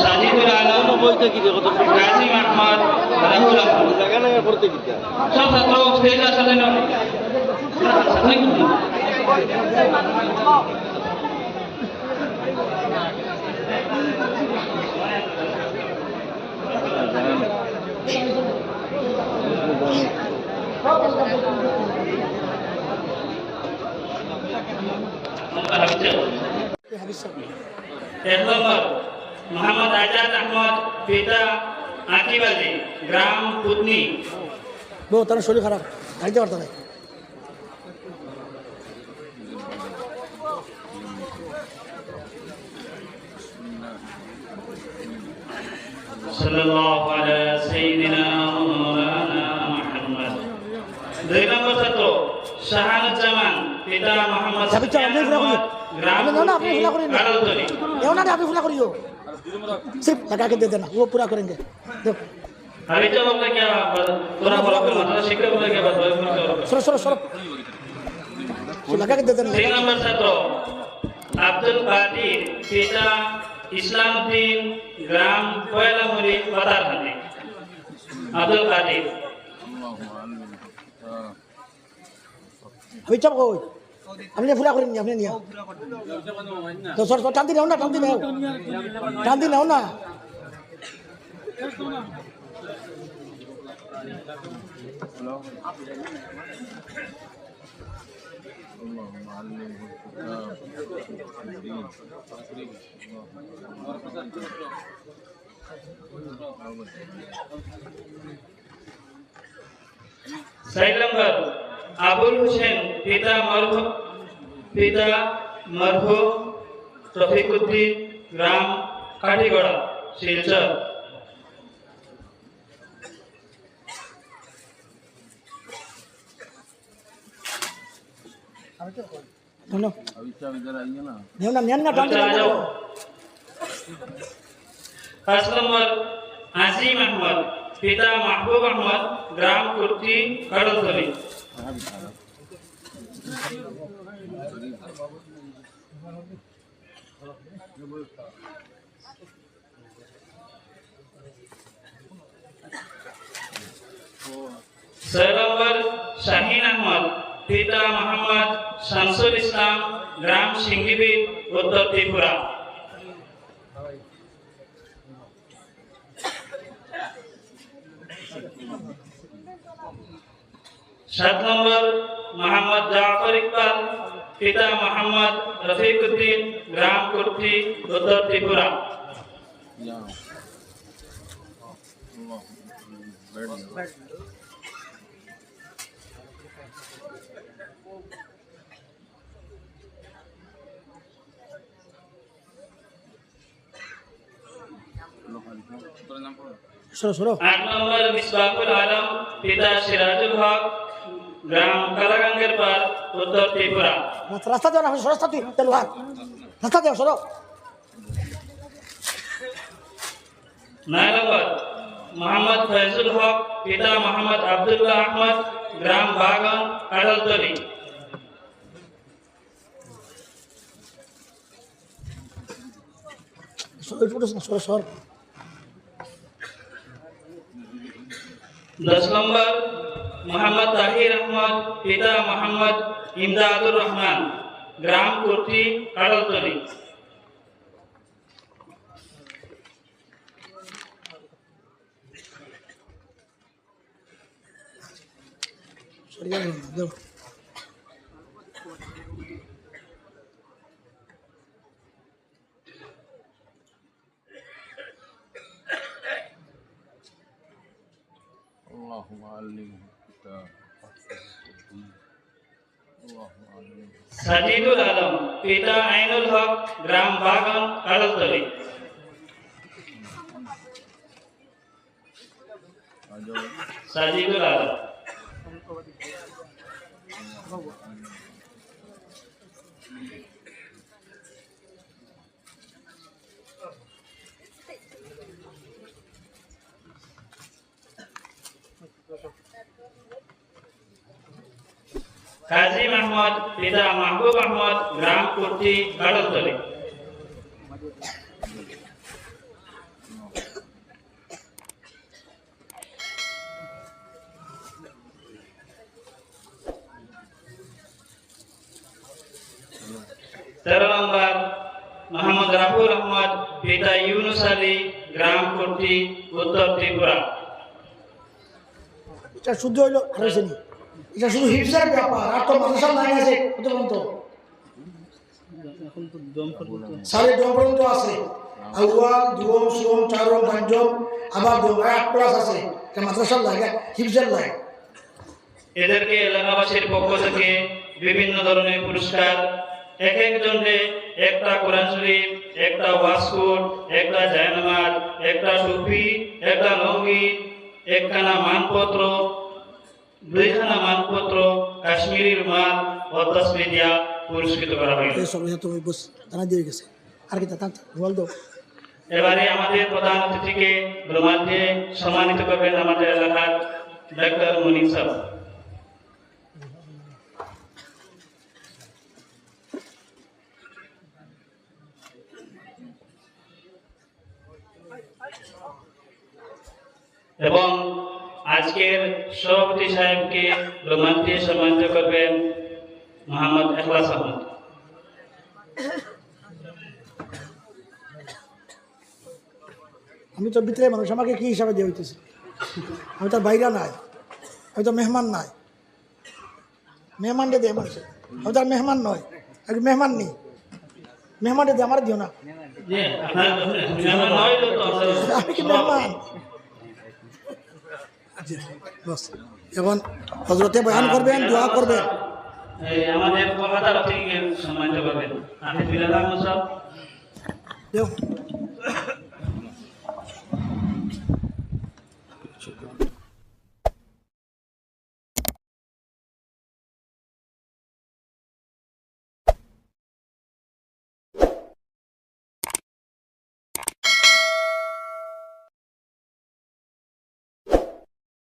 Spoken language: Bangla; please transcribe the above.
সাজিদুল আলম বইতে কি কত নাজিম আহমদ রাহুল আহমদ। জায়গা না করতে কি সব মোহাম্মদ আজাদ আহমদ পিতা আকিব আলী গ্রাম পুতনি বউ তার শরীর খারাপ খাইতে পারতো না صلى الله على سيدنا مولانا محمد দুই নম্বর ছাত্র শাহানুজ্জামান পিতা মোহাম্মদ যাবি চল, আপনি ফুলা করিও। গ্রাম আপনি নাও না, আপনি ফুলা করিও না। কারলতলি এও না আপনি ফুলা করিও सिर्फ लगा के दे देना वो पूरा करेंगे दो अभी जब हमने क्या पूरा बोला फिर मतलब शिक्षक बोले क्या बात सरो सरो सरो तो लगा के दे देना তিন নম্বর ছাত্র আব্দুল কাদির পিতা ইসলামউদ্দিন গ্রাম কয়লামুড়ি পাতারহাটি আব্দুল কাদির अभी चल আপনি ফুরা করেন আপনি নিয়ে তো সর সর না টান্তি নাও টান্তি নাও না। আবুল হোসেন পিতা মরহু পিতা মরহু রফিকুদ্দিন গ্রাম কাঠিগড়া শিলচর नो नो अभी सब इधर आइए ना नहीं ना नहीं ना टांदी আচ্ছা, रहो যাও। পাঁচ নম্বর আজিম আহমদ सरवर शाहीन अहमद पिता मोहम्मद शमसुल इस्लाम ग्राम शिंगीबी उत्तर त्रिपुरा. সাত নম্বর মোহাম্মদ জাফর ইকবাল পিতা মোহাম্মদ রফিক উদ্দিন গ্রাম কুর্তি উত্তর ত্রিপুরা। আট নম্বর মিসবাকুল আলম পিতা সিরাজুল হক গ্রাম কালাগাঙ্গের পার উত্তর ত্রিপুরা। রাস্তা দেওয়া রাস্তা তুই তেলুয়ার রাস্তা দেওয়া সরো। মোহাম্মদ ফয়জুল হক পিতা মোহাম্মদ আব্দুল্লাহ আহমদ গ্রাম বাগান আড়লতলি। দশ নম্বর মোহাম্মদ তাহির আহমদ পিতা মোহাম্মদ ইমদাদুর রহমান গ্রাম কুর্তি কাড়লতলি Yeah, no. সাজিদুল আলম পিতা আইনুল হক গ্রাম বাগান কালতলি সাজিদুল আলম Thank you. কাজী আহমদ পিতা মাহবুব আহমদ গ্রাম কুর্তি গড়তলি তেরো নম্বর মোহাম্মদ রাহুল আহমদ, পিতা ইউনুস আলী, গ্রাম কুর্তি, উত্তর ত্রিপুরা। শুদ্ধ হইল এটা শুধু হিপসের ব্যাপার, আর তো আছে, কত পর্যন্ত? সাড়ে দম পর্যন্ত আছে। আউয়াল দুম সুম চারম পঞ্চম আবার দম আট ক্লাস আছে। হিপসের লাইন এদেরকে এলাকাবাসীর পক্ষ থেকে বিভিন্ন ধরনের পুরস্কার। এক একজনকে একটা কোরআন শরীফ, একটা ওয়াসকুট একটা জায়নামাজ, একটা টুপি একটা লঙ্গি একখানা মানপত্র দুইখানা মানপত্র পুরস্কৃত করা হয়েছে এই সব তুমি বস দিয়ে গেছে। আর কি তা রুমাল দাও। এবারে আমাদের প্রধান অতিথিকে রুমাল দিয়ে সম্মানিত করবেন আমাদের এলাকার ডাক্তার মনিক সাহেব এবং আজকের সভাপতি সাহেবকে রুমাল দিয়ে সম্মানিত করবেন মোহাম্মদ এখলাস আহমদ। আমি তো ভিতরে মানুষ আমাকে কি হিসাবে দিয়ে হইতেছে? আমি তো বাইরা নাই আমি তো মেহমান নাই। মেহমানটা দিয়ে মানুষ আমি তো আর মেহমান নয় আমি মেহমান নেই মেহমানটা দিয়ে আমার দিও না। আমি কি মেহমান? এখন হজরতে বয়ান করবেন দোয়া করবেন। এই আমাদের কলকাতার থেকে সম্মানিত করবেন। আমি